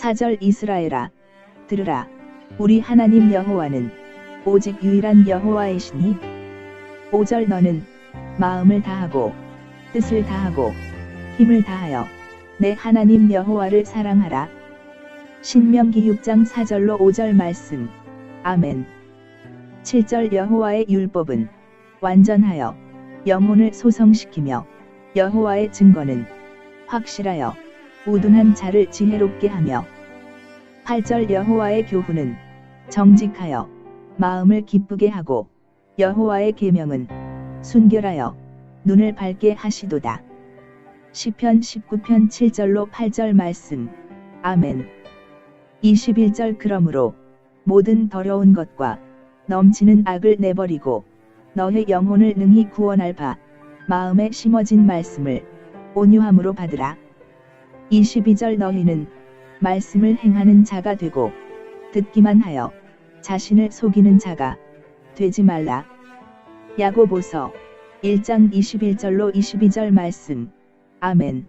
사절 이스라엘아 들으라. 우리 하나님 여호와는 오직 유일한 여호와이시니 5절 너는 마음을 다하고 뜻을 다하고 힘을 다하여 내 하나님 여호와를 사랑하라. 신명기 6장 4절로 5절 말씀. 아멘. 7절 여호와의 율법은 완전하여 영혼을 소성시키며 여호와의 증거는 확실하여 우둔한 자를 지혜롭게 하며 8절 여호와의 교훈은 정직하여 마음을 기쁘게 하고 여호와의 계명은 순결하여 눈을 밝게 하시도다. 시편 19편 7절로 8절 말씀. 아멘. 21절 그러므로 모든 더러운 것과 넘치는 악을 내버리고 너의 영혼을 능히 구원할 바 마음에 심어진 말씀을 온유함으로 받으라. 22절 너희는 말씀을 행하는 자가 되고 듣기만 하여 자신을 속이는 자가 되지 말라. 야고보서 1장 21절로 22절 말씀. 아멘.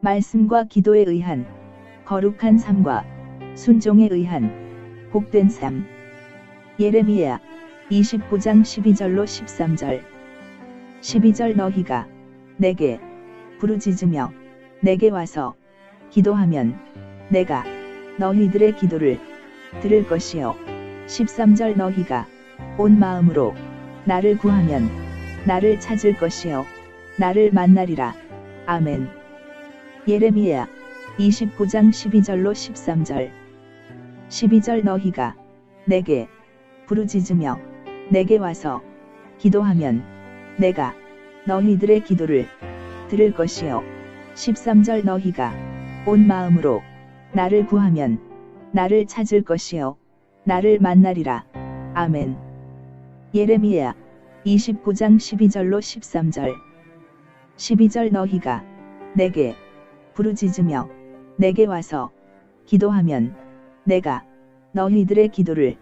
말씀과 기도에 의한 거룩한 삶과 순종에 의한 복된 삶. 예레미야 29장 12절로 13절. 12절 너희가 내게 부르짖으며 내게 와서 기도하면 내가 너희들의 기도를 들을 것이요. 13절 너희가 온 마음으로 나를 구하면 나를 찾을 것이요. 나를 만나리라. 아멘. 예레미야 29장 12절로 13절. 12절 너희가 내게 부르짖으며 내게 와서 기도하면 내가 너희들의 기도를 들을 것이요. 13절 너희가 온 마음으로 나를 구하면 나를 찾을 것이요. 나를 만나리라. 아멘. 예레미야 29장 12절로 13절. 12절 너희가 내게 부르짖으며 내게 와서 기도하면 내가 너희들의 기도를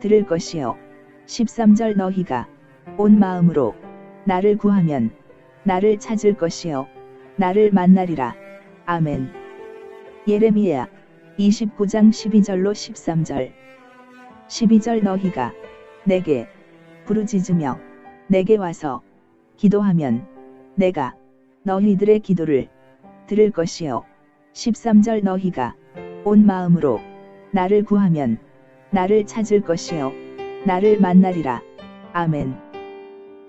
들을 것이요. 13절 너희가 온 마음으로 나를 구하면 나를 찾을 것이요. 나를 만나리라. 아멘. 예레미야 29장 12절로 13절. 12절 너희가 내게 부르짖으며 내게 와서 기도하면 내가 너희들의 기도를 들을 것이요. 13절 너희가 온 마음으로 나를 구하면 나를 찾을 것이요. 나를 만나리라. 아멘.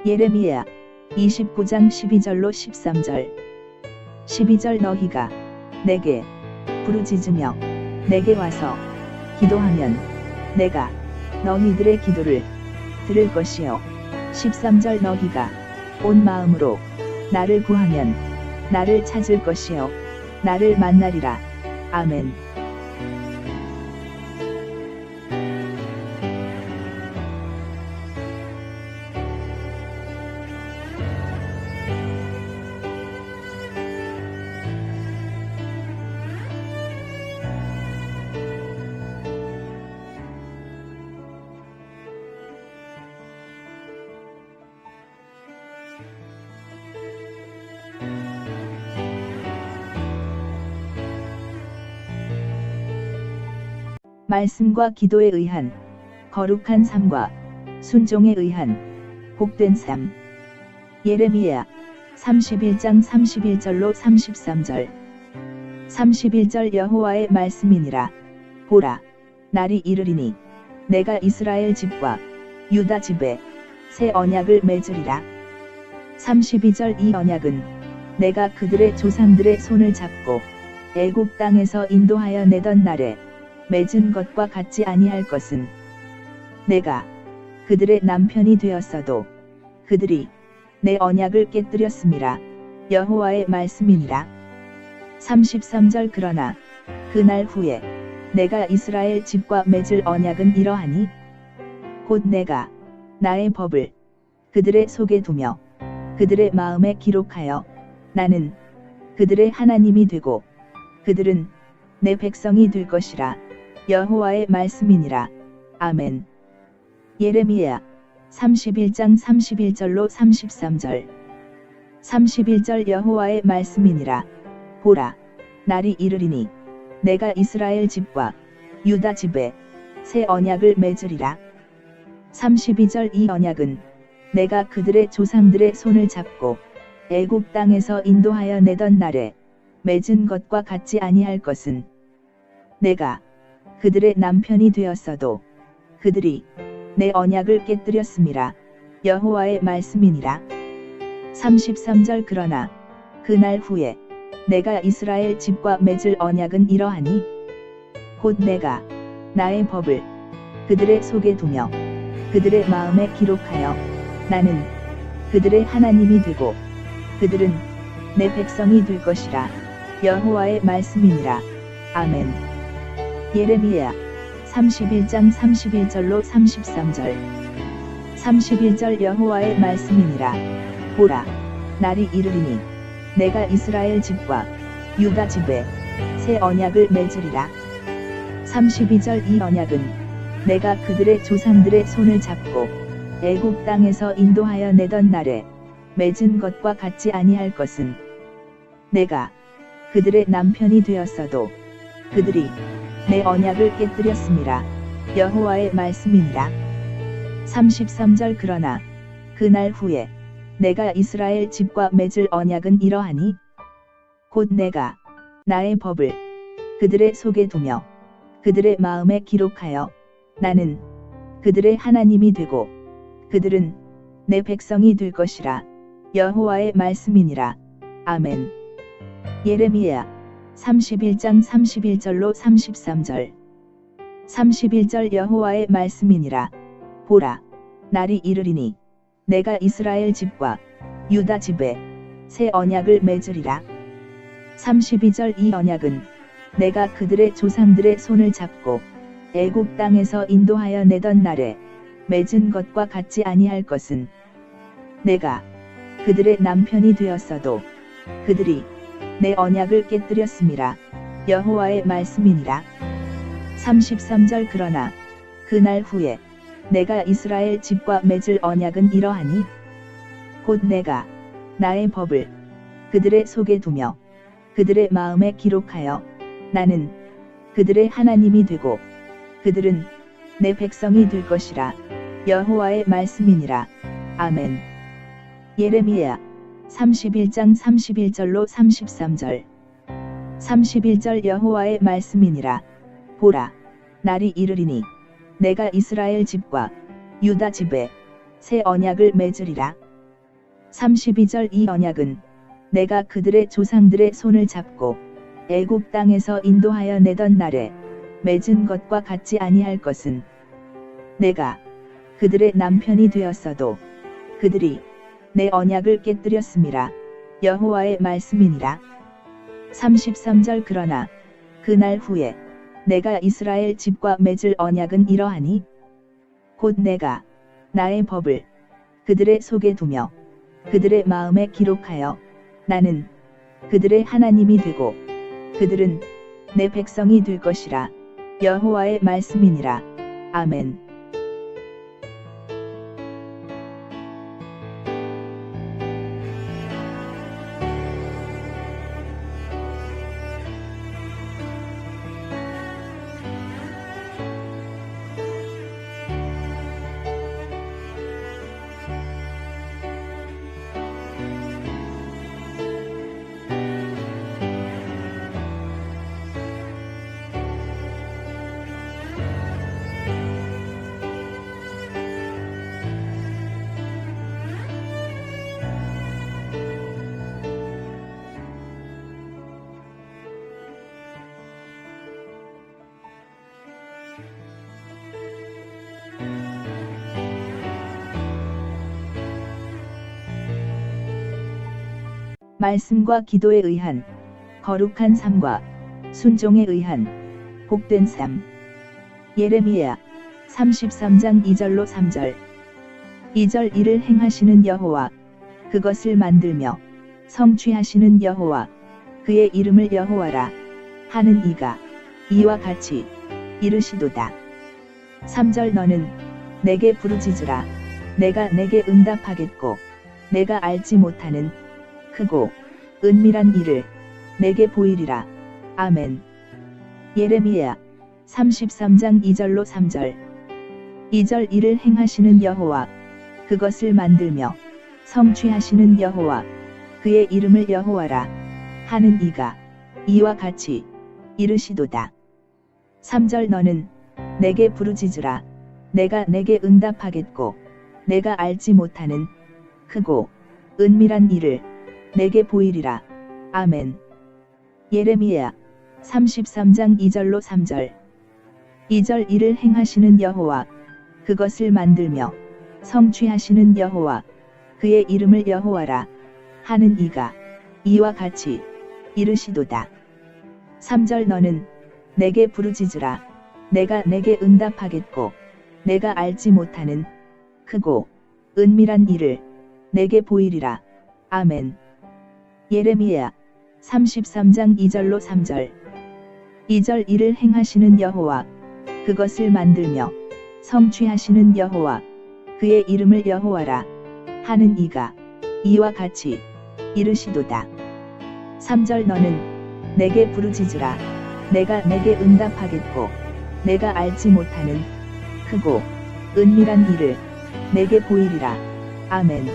예레미야 29장 12절로 13절. 12절 너희가 내게 부르짖으며 내게 와서 기도하면 내가 너희들의 기도를 들을 것이요. 13절 너희가 온 마음으로 나를 구하면 나를 찾을 것이요. 나를 만나리라. 아멘 말씀과 기도에 의한 거룩한 삶과 순종에 의한 복된 삶. 예레미야 31장 31절로 33절. 31절 여호와의 말씀이니라. 보라, 날이 이르리니 내가 이스라엘 집과 유다 집에 새 언약을 맺으리라. 32절 이 언약은 내가 그들의 조상들의 손을 잡고 애굽 땅에서 인도하여 내던 날에 맺은 것과 같지 아니할 것은 내가 그들의 남편이 되었어도 그들이 내 언약을 깨뜨렸음이라 여호와의 말씀이니라. 33절 그러나 그날 후에 내가 이스라엘 집과 맺을 언약은 이러하니 곧 내가 나의 법을 그들의 속에 두며 그들의 마음에 기록하여 나는 그들의 하나님이 되고 그들은 내 백성이 될 것이라 여호와의 말씀이니라. 아멘. 예레미야 31장 31절로 33절 31절 여호와의 말씀이니라 보라 날이 이르리니 내가 이스라엘 집과 유다 집에 새 언약을 맺으리라 32절 이 언약은 내가 그들의 조상들의 손을 잡고 애굽 땅에서 인도하여 내던 날에 맺은 것과 같지 아니할 것은 내가 그들의 남편이 되었어도 그들이 내 언약을 깨뜨렸음이라 여호와의 말씀이니라. 33절 그러나 그날 후에 내가 이스라엘 집과 맺을 언약은 이러하니 곧 내가 나의 법을 그들의 속에 두며 그들의 마음에 기록하여 나는 그들의 하나님이 되고 그들은 내 백성이 될 것이라. 여호와의 말씀이니라. 아멘 예레미야 31장 31절로 33절. 31절 여호와의 말씀이니라. 보라 날이 이르리니 내가 이스라엘 집과 유다 집에 새 언약을 맺으리라. 32절 이 언약은 내가 그들의 조상들의 손을 잡고 애굽 땅에서 인도하여 내던 날에 맺은 것과 같지 아니할 것은 내가 그들의 남편이 되었어도 그들이 내 언약을 깨뜨렸음이라 여호와의 말씀이니라 33절 그러나 그날 후에 내가 이스라엘 집과 맺을 언약은 이러하니 곧 내가 나의 법을 그들의 속에 두며 그들의 마음에 기록하여 나는 그들의 하나님이 되고 그들은 내 백성이 될 것이라. 여호와의 말씀이니라. 아멘. 예레미야 31장 31절로 33절. 31절 여호와의 말씀이니라. 보라 날이 이르리니 내가 이스라엘 집과 유다 집에 새 언약을 맺으리라. 32절 이 언약은 내가 그들의 조상들의 손을 잡고 애굽 땅에서 인도하여 내던 날에 맺은 것과 같지 아니할 것은 내가 그들의 남편이 되었어도 그들이 내 언약을 깨뜨렸음이라 여호와의 말씀이니라. 33절 그러나 그날 후에 내가 이스라엘 집과 맺을 언약은 이러하니 곧 내가 나의 법을 그들의 속에 두며 그들의 마음에 기록하여 나는 그들의 하나님이 되고 그들은 내 백성이 될 것이라. 여호와의 말씀이니라. 아멘. 예레미야 31장 31절로 33절. 31절 여호와의 말씀이니라. 보라 날이 이르리니 내가 이스라엘 집과 유다 집에 새 언약을 맺으리라. 32절 이 언약은 내가 그들의 조상들의 손을 잡고 애굽 땅에서 인도하여 내던 날에 맺은 것과 같지 아니할 것은 내가 그들의 남편이 되었어도 그들이 내 언약을 깨뜨렸음이라 여호와의 말씀이니라. 33절 그러나 그날 후에 내가 이스라엘 집과 맺을 언약은 이러하니 곧 내가 나의 법을 그들의 속에 두며 그들의 마음에 기록하여 나는 그들의 하나님이 되고 그들은 내 백성이 될 것이라. 여호와의 말씀이니라. 아멘 말씀과 기도에 의한 거룩한 삶과 순종에 의한 복된 삶. 예레미야 33장 2절로 3절. 2절 이를 행하시는 여호와 그것을 만들며 성취하시는 여호와 그의 이름을 여호와라 하는 이가 이와 같이 이르시도다. 3절 너는 내게 부르짖으라 내가 내게 응답하겠고 내가 알지 못하는 크고 은밀한 일을 내게 보이리라. 아멘. 예레미야 33장 2절로 3절 2절 이를 행하시는 여호와 그것을 만들며 성취하시는 여호와 그의 이름을 여호와라 하는 이가 이와 같이 이르시도다. 3절 너는 내게 부르짖으라 내가 내게 응답하겠고 내가 알지 못하는 크고 은밀한 일을 내게 보이리라. 아멘. 예레미야 33장 2절로 3절 2절 이를 행하시는 여호와 그것을 만들며 성취하시는 여호와 그의 이름을 여호와라 하는 이가 이와 같이 이르시도다. 3절 너는 내게 부르짖으라 내가 내게 응답하겠고 내가 알지 못하는 크고 은밀한 일을 내게 보이리라. 아멘. 예레미야 33장 2절로 3절 2절 이를 행하시는 여호와 그것을 만들며 성취하시는 여호와 그의 이름을 여호와라 하는 이가 이와 같이 이르시도다. 3절 너는 내게 부르짖으라 내가 내게 응답하겠고 내가 알지 못하는 크고 은밀한 일을 내게 보이리라. 아멘.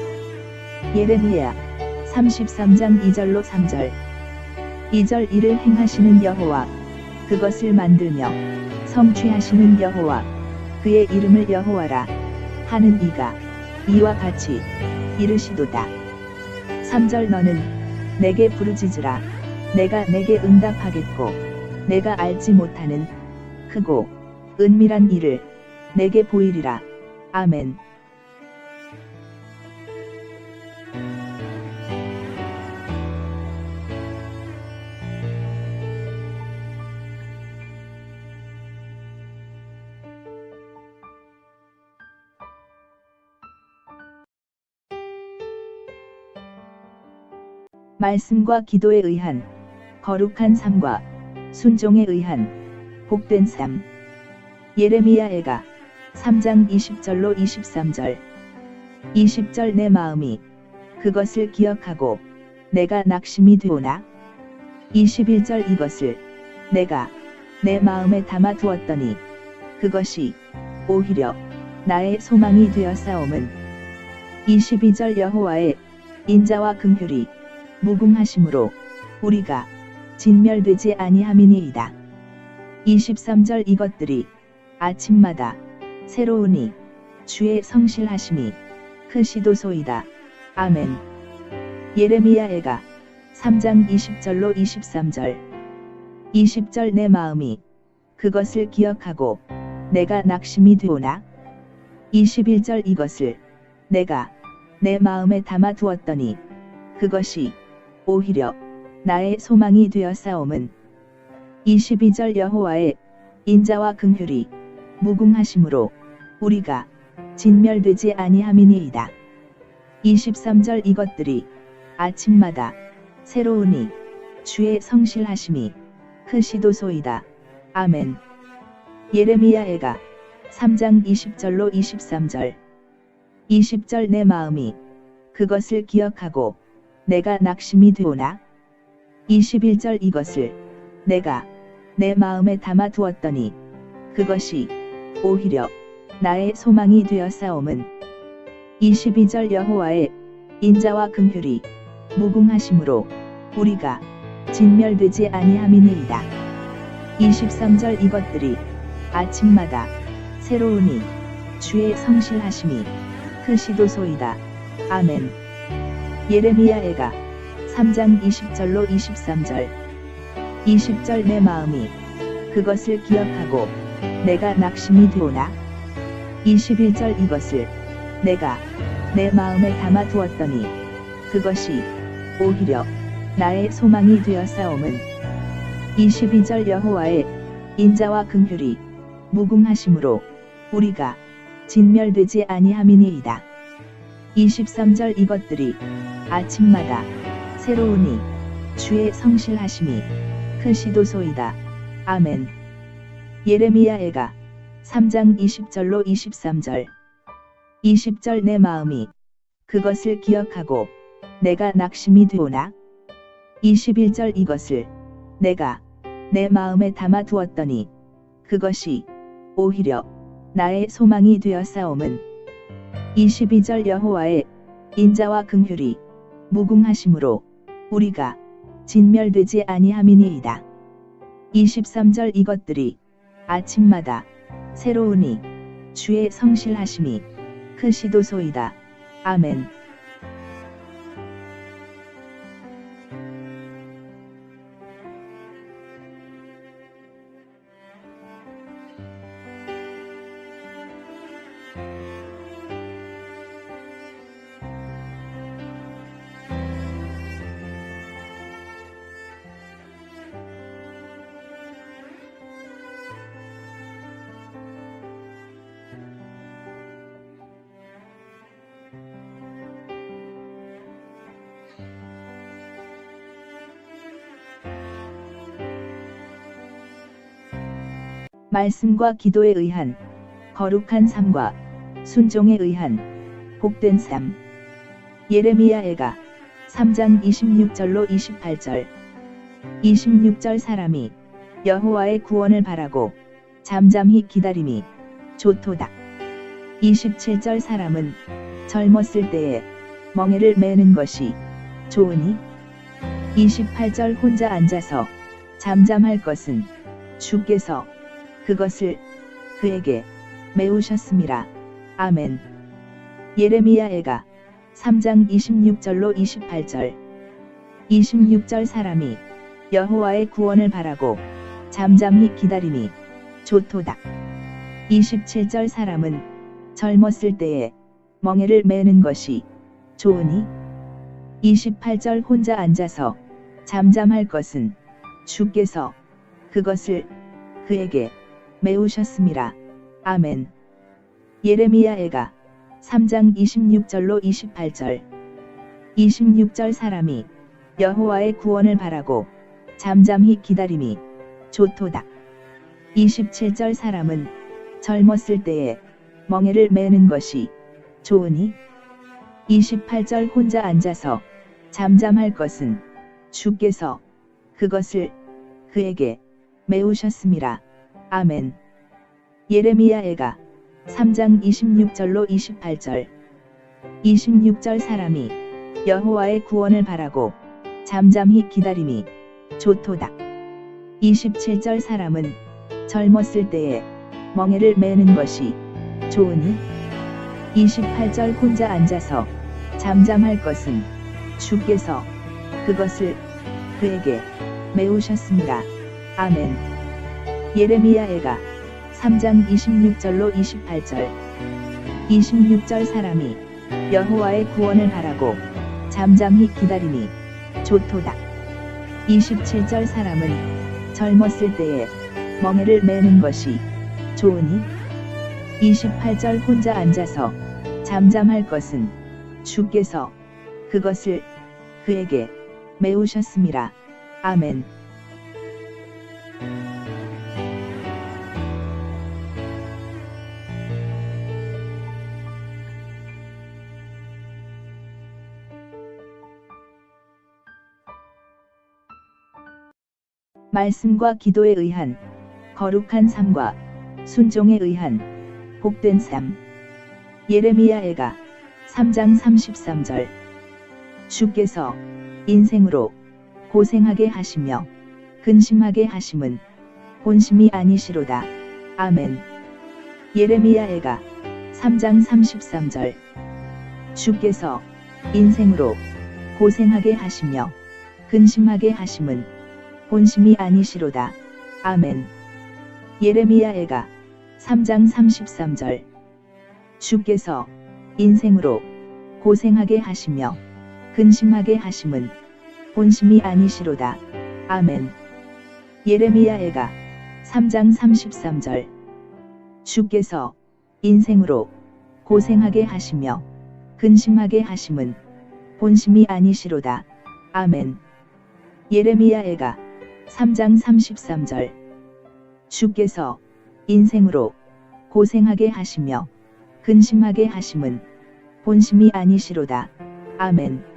예레미야 33장 2절로 3절 2절 이를 행하시는 여호와 그것을 만들며 성취하시는 여호와 그의 이름을 여호와라 하는 이가 이와 같이 이르시도다. 3절 너는 내게 부르짖으라 내가 내게 응답하겠고 내가 알지 못하는 크고 은밀한 일을 내게 보이리라. 아멘. 말씀과 기도에 의한 거룩한 삶과 순종에 의한 복된 삶. 예레미야애가 3장 20절로 23절. 20절 내 마음이 그것을 기억하고 내가 낙심이 되오나? 21절 이것을 내가 내 마음에 담아 두었더니 그것이 오히려 나의 소망이 되었사옴은? 22절 여호와의 인자와 긍휼이 무궁하심으로 우리가 진멸되지 아니함이니이다. 23절 이것들이 아침마다 새로우니 주의 성실하심이 크시도소이다. 아멘. 예레미야애가 3장 20절로 23절 20절 내 마음이 그것을 기억하고 내가 낙심이 되오나 21절 이것을 내가 내 마음에 담아 두었더니 그것이 오히려 나의 소망이 되었사옴은 22절 여호와의 인자와 긍휼이 무궁하심으로 우리가 진멸되지 아니함이니이다. 23절 이것들이 아침마다 새로우니 주의 성실하심이 크시도소이다. 아멘. 예레미야애가 3장 20절로 23절 20절 내 마음이 그것을 기억하고 내가 낙심이 되오나 21절 이것을 내가 내 마음에 담아 두었더니 그것이 오히려 나의 소망이 되었사옴은 22절 여호와의 인자와 긍휼이 무궁하심으로 우리가 진멸되지 아니함이니이다. 23절 이것들이 아침마다 새로우니 주의 성실하심이 크시도소이다. 아멘. 예레미야애가 3장 20절로 23절. 20절 내 마음이 그것을 기억하고 내가 낙심이 되오나? 21절 이것을 내가 내 마음에 담아 두었더니 그것이 오히려 나의 소망이 되었사옴은. 22절 여호와의 인자와 긍휼이 무궁하심으로 우리가 진멸되지 아니함이니이다. 23절 이것들이 아침마다 새로우니 주의 성실하심이 크시도소이다. 아멘. 예레미야애가 3장 20절로 23절 20절 내 마음이 그것을 기억하고 내가 낙심이 되오나 21절 이것을 내가 내 마음에 담아 두었더니 그것이 오히려 나의 소망이 되어 싸움은 22절 여호와의 인자와 긍휼이 무궁하심으로 우리가 진멸되지 아니함이니이다. 23절 이것들이 아침마다 새로우니 주의 성실하심이 크시도소이다. 아멘. 말씀과 기도에 의한 거룩한 삶과 순종에 의한 복된 삶. 예레미야애가 3장 26절로 28절 26절 사람이 여호와의 구원을 바라고 잠잠히 기다림이 좋도다. 27절 사람은 젊었을 때에 멍에를 매는 것이 좋으니 28절 혼자 앉아서 잠잠할 것은 주께서 그것을 그에게 메우셨습니다. 아멘. 예레미야애가 3장 26절로 28절 26절 사람이 여호와의 구원을 바라고 잠잠히 기다림이 좋도다. 27절 사람은 젊었을 때에 멍에를 매는 것이 좋으니 28절 혼자 앉아서 잠잠할 것은 주께서 그것을 그에게 메우셨습니다. 아멘. 예레미야 애가 3장 26절로 28절 26절 사람이 여호와의 구원을 바라고 잠잠히 기다림이 좋도다. 27절 사람은 젊었을 때에 멍에를 매는 것이 좋으니 28절 혼자 앉아서 잠잠할 것은 주께서 그것을 그에게 메우셨습니다. 아멘. 예레미야애가 3장 26절로 28절 26절 사람이 여호와의 구원을 바라고 잠잠히 기다림이 좋도다. 27절 사람은 젊었을 때에 멍에를 매는 것이 좋으니 28절 혼자 앉아서 잠잠할 것은 주께서 그것을 그에게 메우셨습니다. 아멘. 예레미야애가 3장 26절로 28절 26절 사람이 여호와의 구원을 바라고 잠잠히 기다림이 좋도다. 27절 사람은 젊었을 때에 멍에를 매는 것이 좋으니 28절 혼자 앉아서 잠잠할 것은 주께서 그것을 그에게 메우셨습니다. 아멘. 말씀과 기도에 의한 거룩한 삶과 순종에 의한 복된 삶. 예레미야애가 3장 33절 주께서 인생으로 고생하게 하시며 근심하게 하심은 본심이 아니시로다. 아멘. 예레미야애가 3장 33절 주께서 인생으로 고생하게 하시며 근심하게 하심은 본심이 아니시로다. 아멘. 예레미야 애가 3장 33절 주께서 인생으로 고생하게 하시며 근심하게 하심은 본심이 아니시로다. 아멘. 예레미야 애가 3장 33절 주께서 인생으로 고생하게 하시며 근심하게 하심은 본심이 아니시로다. 아멘. 예레미야 애가 3장 33절 주께서 인생으로 고생하게 하시며 근심하게 하심은 본심이 아니시로다. 아멘.